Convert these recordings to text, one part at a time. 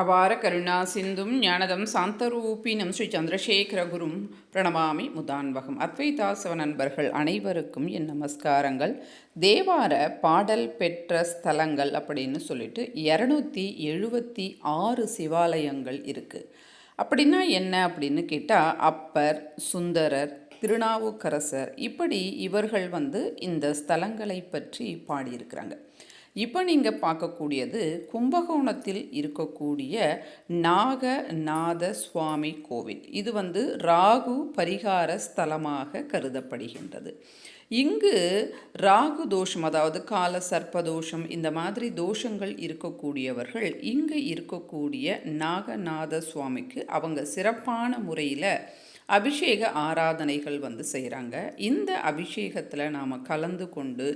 அபார கருணா சிந்தும் ஞானதம் சாந்தரூபினம் ஸ்ரீ சந்திரசேகர குரும் பிரணமாமி முதான்வகம் அத்வைதாசவ நண்பர்கள் அனைவருக்கும் என் நமஸ்காரங்கள். தேவார பாடல் பெற்ற ஸ்தலங்கள் அப்படின்னு சொல்லிட்டு இரநூத்தி எழுபத்தி ஆறு சிவாலயங்கள் இருக்குது அப்படின்னா என்ன அப்படின்னு கேட்டால் அப்பர் சுந்தரர் திருநாவுக்கரசர் இப்படி இவர்கள் வந்து இந்த ஸ்தலங்களை பற்றி பாடியிருக்கிறாங்க. இப்போ நீங்கள் பார்க்கக்கூடியது கும்பகோணத்தில் இருக்கக்கூடிய நாகநாத சுவாமி கோவில். இது வந்து ராகு பரிகார ஸ்தலமாக கருதப்படுகின்றது. இங்கு ராகு தோஷம் அதாவது கால சர்ப்ப தோஷம் இந்த மாதிரி தோஷங்கள் இருக்கக்கூடியவர்கள் இங்கு இருக்கக்கூடிய நாகநாத சுவாமிக்கு அவங்க சிறப்பான முறையில் அபிஷேக ஆராதனைகள் வந்து செய்கிறாங்க இந்த அபிஷேகத்தில் நாம் கலந்து கொண்டு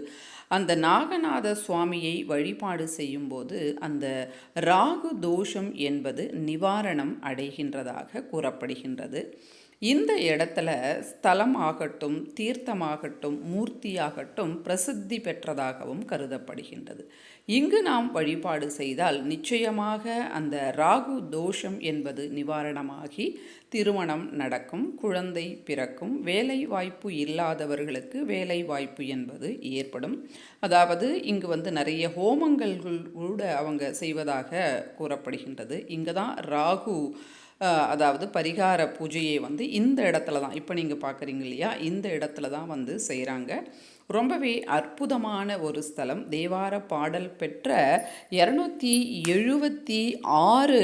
அந்த நாகநாத சுவாமியை வழிபாடு செய்யும்போது அந்த ராகு தோஷம் என்பது நிவாரணம் அடைகின்றதாக கூறப்படுகின்றது. இந்த இடத்துல ஸ்தலம் ஆகட்டும் தீர்த்தமாகட்டும் மூர்த்தியாகட்டும் பிரசித்தி பெற்றதாகவும் கருதப்படுகின்றது. இங்கு நாம் வழிபாடு செய்தால் நிச்சயமாக அந்த ராகு தோஷம் என்பது நிவாரணமாகி திருமணம் நடக்கும் குழந்தை பிறக்கும் வேலை வாய்ப்பு இல்லாதவர்களுக்கு வேலை வாய்ப்பு என்பது ஏற்படும். அதாவது இங்கு வந்து நிறைய ஹோமங்கள் கூட அவங்க செய்வதாக கூறப்படுகின்றது. இங்கே தான் ராகு அதாவது பரிகார பூஜையை வந்து இந்த இடத்துல தான் இப்போ நீங்கள் பார்க்குறீங்க இல்லையா இந்த இடத்துல தான் வந்து செய்கிறாங்க ரொம்பவே அற்புதமான ஒரு ஸ்தலம். தேவார பாடல் பெற்ற இரநூத்தி எழுபத்தி ஆறு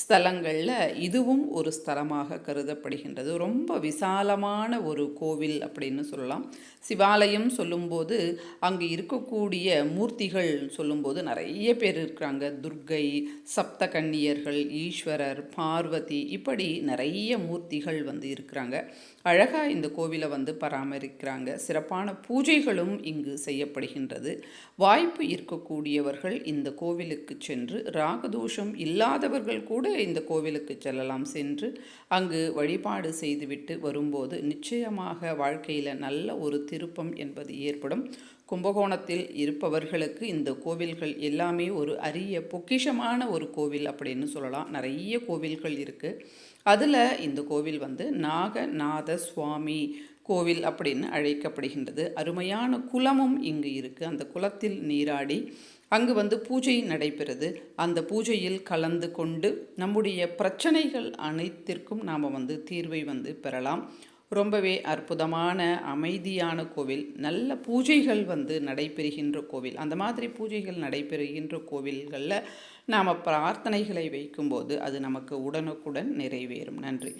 ஸ்தலங்களில் இதுவும் ஒரு ஸ்தலமாக கருதப்படுகின்றது. ரொம்ப விசாலமான ஒரு கோவில் அப்படின்னு சொல்லலாம். சிவாலயம் சொல்லும்போது அங்கே இருக்கக்கூடிய மூர்த்திகள் சொல்லும்போது நிறைய பேர் இருக்கிறாங்க. துர்கை சப்த கன்னியர்கள் ஈஸ்வரர் பார்வதி இப்படி நிறைய மூர்த்திகள் வந்து இருக்கிறாங்க. அழகாக இந்த கோவிலை வந்து பராமரிக்கிறாங்க. சிறப்பான பூஜைகளும் இங்கு செய்யப்படுகின்றது. வாய்ப்பு இருக்கக்கூடியவர்கள் இந்த கோவிலுக்கு சென்று ராகதோஷம் இல்லாதவர்கள் கூட கூட இந்த கோவிலுக்கு செல்லலாம். சென்று அங்கு வழிபாடு செய்துவிட்டு வரும்போது நிச்சயமாக வாழ்க்கையில் நல்ல ஒரு திருப்பம் என்பது ஏற்படும். கும்பகோணத்தில் இருப்பவர்களுக்கு இந்த கோவில்கள் எல்லாமே ஒரு அரிய பொக்கிஷமான ஒரு கோவில் அப்படின்னு சொல்லலாம். நிறைய கோவில்கள் இருக்குது அதில் இந்த கோவில் வந்து நாகநாத சுவாமி கோவில் அப்படின்னு அழைக்கப்படுகின்றது. அருமையான குளமும் இங்கு இருக்குது அந்த குளத்தில் நீராடி அங்கு வந்து பூஜை நடைபெறுது. அந்த பூஜையில் கலந்து கொண்டு நம்முடைய பிரச்சனைகள் அனைத்திற்கும் நாம் வந்து தீர்வை வந்து பெறலாம். ரொம்பவே அற்புதமான அமைதியான கோவில். நல்ல பூஜைகள் வந்து நடைபெறுகின்ற கோவில். அந்த மாதிரி பூஜைகள் நடைபெறுகின்ற கோவில்களில் நாம் பிரார்த்தனைகளை வைக்கும்போது அது நமக்கு உடனுக்குடன் நிறைவேறும். நன்றி.